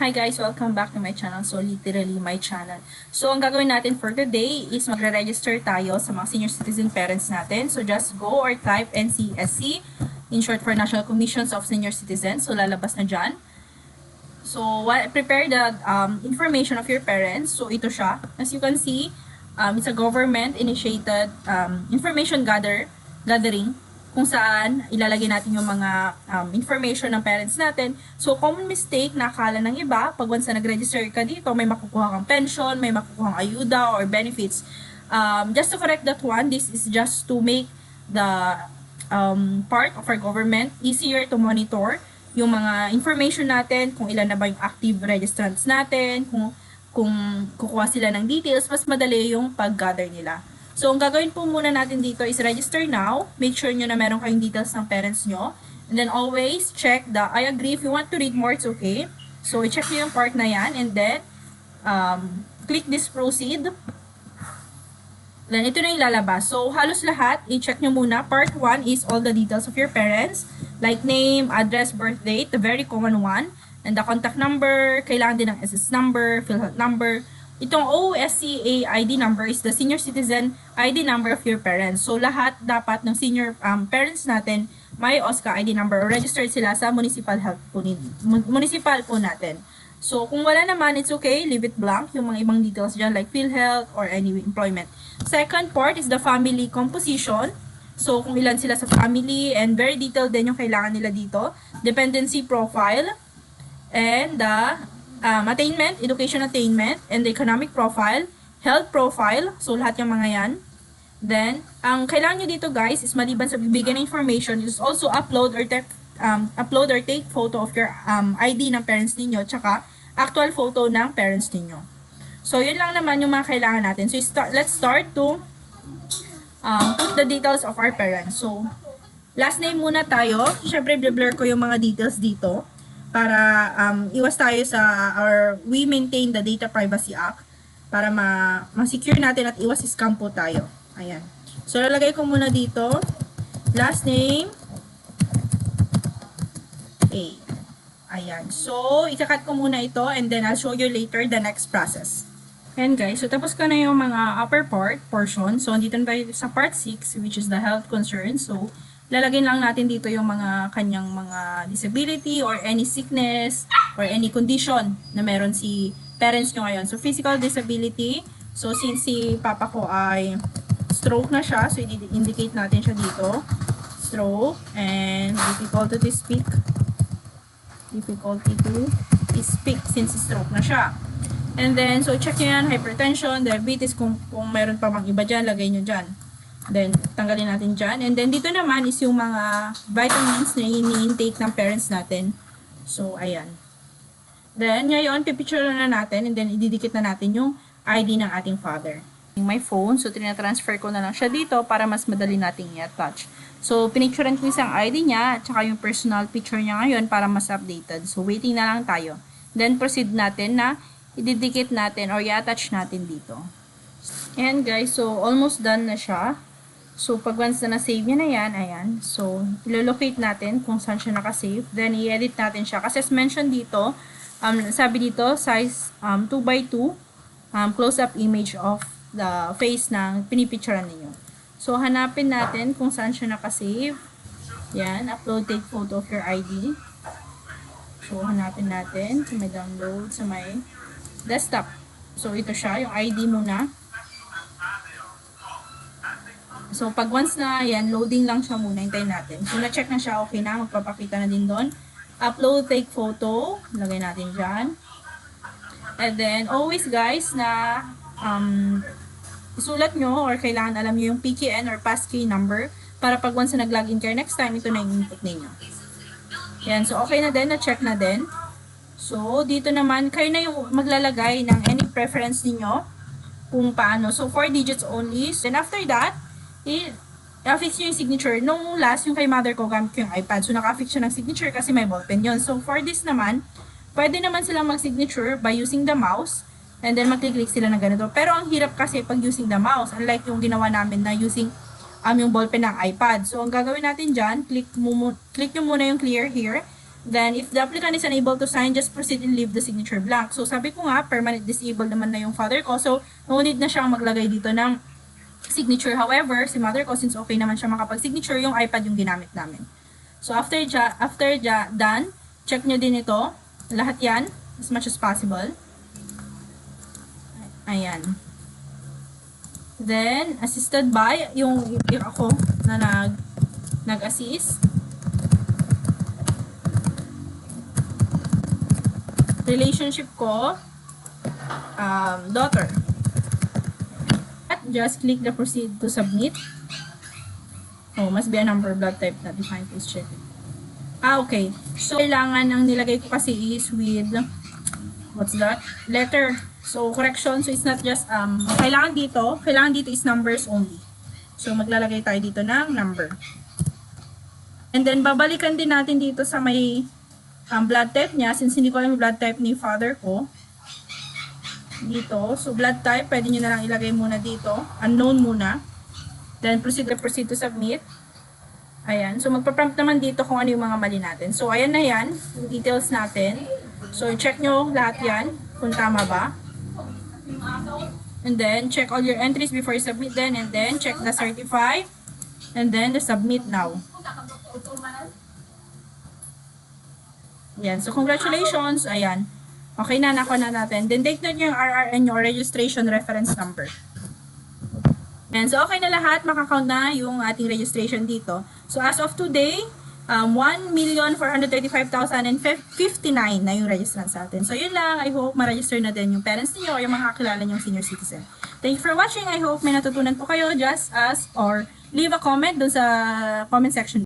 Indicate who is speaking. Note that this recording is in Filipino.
Speaker 1: Hi guys, welcome back to my channel. So literally my channel. So ang gagawin natin for today is magre-register tayo sa mga senior citizen parents natin. So just go or type NCSC in short for National Commissions of Senior Citizens. So lalabas na dyan. So prepare the um, information of your parents. So ito siya. As you can see, um, it's a government initiated um, information gather gathering kung saan ilalagay natin yung mga um, information ng parents natin. So, common mistake na akala ng iba, pag once na nag-register ka dito, may makukuha kang pension, may makukuha kang ayuda or benefits. Um, just to correct that one, this is just to make the um, part of our government easier to monitor yung mga information natin, kung ilan na ba yung active registrants natin, kung kung kukuha sila ng details, mas madali yung pag-gather nila. So, ang gagawin po muna natin dito is register now. Make sure nyo na meron kayong details ng parents nyo. And then always check the I agree. If you want to read more, it's okay. So, i-check nyo yung part na yan. And then, um, click this proceed. Then, ito na yung lalabas. So, halos lahat, i-check nyo muna. Part 1 is all the details of your parents. Like name, address, birth date, the very common one. And the contact number, kailangan din ng SS number, PhilHealth number. Itong OSCA ID number is the senior citizen ID number of your parents. So, lahat dapat ng senior um, parents natin may OSCA ID number or registered sila sa municipal health po, ni, mun- municipal po natin. So, kung wala naman, it's okay. Leave it blank. Yung mga ibang details dyan like PhilHealth or any employment. Second part is the family composition. So, kung ilan sila sa family and very detailed din yung kailangan nila dito. Dependency profile and the um, attainment, education attainment, and the economic profile, health profile. So, lahat yung mga yan. Then, ang kailangan nyo dito guys is maliban sa bibigyan ng information, is also upload or take um, upload or take photo of your um, ID ng parents ninyo, tsaka actual photo ng parents ninyo. So, yun lang naman yung mga kailangan natin. So, start, let's start to um, put the details of our parents. So, last name muna tayo. Siyempre, blur ko yung mga details dito para um, iwas tayo sa or we maintain the Data Privacy Act para ma- ma-secure natin at iwas scam po tayo. Ayan. So, lalagay ko muna dito last name A. Ayan. So, ikakat ko muna ito and then I'll show you later the next process. Ayan guys, so tapos ko na yung mga upper part, portion. So, andito na tayo sa part 6, which is the health concerns. So, lalagyan lang natin dito yung mga kanyang mga disability or any sickness or any condition na meron si parents nyo ngayon. So, physical disability. So, since si papa ko ay stroke na siya, so i-indicate natin siya dito. Stroke and difficulty to speak. Difficulty to speak since stroke na siya. And then, so check nyo yan, hypertension, diabetes, kung, kung meron pa bang iba dyan, lagay nyo dyan. Then, tanggalin natin dyan. And then, dito naman is yung mga vitamins na ini-intake ng parents natin. So, ayan. Then, ngayon, pipicture na natin and then ididikit na natin yung ID ng ating father. My phone, so trina-transfer ko na lang siya dito para mas madali nating i-attach. So, pinicturean ko isang ID niya at saka yung personal picture niya ngayon para mas updated. So, waiting na lang tayo. Then, proceed natin na ididikit natin or i-attach natin dito. Ayan guys, so almost done na siya. So, pag once na na-save niya na yan, ayan. So, ilolocate natin kung saan siya nakasave. Then, i-edit natin siya. Kasi as mentioned dito, um, sabi dito, size um, 2x2, um, close-up image of the face ng pinipicturean ninyo. So, hanapin natin kung saan siya nakasave. Yan, upload take photo of your ID. So, hanapin natin sa may download, sa may desktop. So, ito siya, yung ID muna. So, pag once na yan, loading lang siya muna, hintayin natin. So, na-check na siya, okay na, magpapakita na din doon. Upload, take photo, lagay natin dyan. And then, always guys, na um, isulat nyo or kailangan alam nyo yung PKN or passkey number para pag once na nag-login kayo next time, ito na yung input ninyo. Yan, so okay na din, na-check na din. So, dito naman, kayo na yung maglalagay ng any preference ninyo kung paano. So, 4 digits only. Then after that, i- affix yung signature. Nung last, yung kay mother ko, gamit ko yung iPad. So, naka-affix siya ng signature kasi may ballpen yun. So, for this naman, pwede naman silang mag-signature by using the mouse. And then, mag-click sila ng ganito. Pero, ang hirap kasi pag using the mouse. Unlike yung ginawa namin na using um, yung ballpen ng iPad. So, ang gagawin natin dyan, click, mo, click nyo muna yung clear here. Then, if the applicant is unable to sign, just proceed and leave the signature blank. So, sabi ko nga, permanent disabled naman na yung father ko. So, no need na siyang maglagay dito ng signature. However, si mother ko, since okay naman siya makapag-signature, yung iPad yung ginamit namin. So, after ja, after ja, done, check nyo din ito. Lahat yan, as much as possible. Ayan. Then, assisted by, yung, yung ako na nag, nag-assist. Relationship ko, um, daughter. Just click the proceed to submit. Oh, must be a number blood type na defined. Please check. Ah, okay. So, kailangan ang nilagay ko kasi is with, what's that? Letter. So, correction. So, it's not just, um, kailangan dito, kailangan dito is numbers only. So, maglalagay tayo dito ng number. And then, babalikan din natin dito sa may um, blood type niya. Since hindi ko alam yung blood type ni father ko. Dito. So, blood type, pwede nyo na lang ilagay muna dito. Unknown muna. Then, proceed to proceed to submit. Ayan. So, magpa-prompt naman dito kung ano yung mga mali natin. So, ayan na yan. Yung details natin. So, check nyo lahat yan. Kung tama ba. And then, check all your entries before you submit then. And then, check the certify. And then, the submit now. Yan. So, congratulations. Ayan. Okay na, nakuha na natin. Then, take note nyo yung RRN nyo, registration reference number. And so, okay na lahat. Makakount na yung ating registration dito. So, as of today, um, 1,435,059 na yung registrant sa atin. So, yun lang. I hope ma-register na din yung parents niyo o yung mga kakilala niyong senior citizen. Thank you for watching. I hope may natutunan po kayo. Just ask or leave a comment dun sa comment section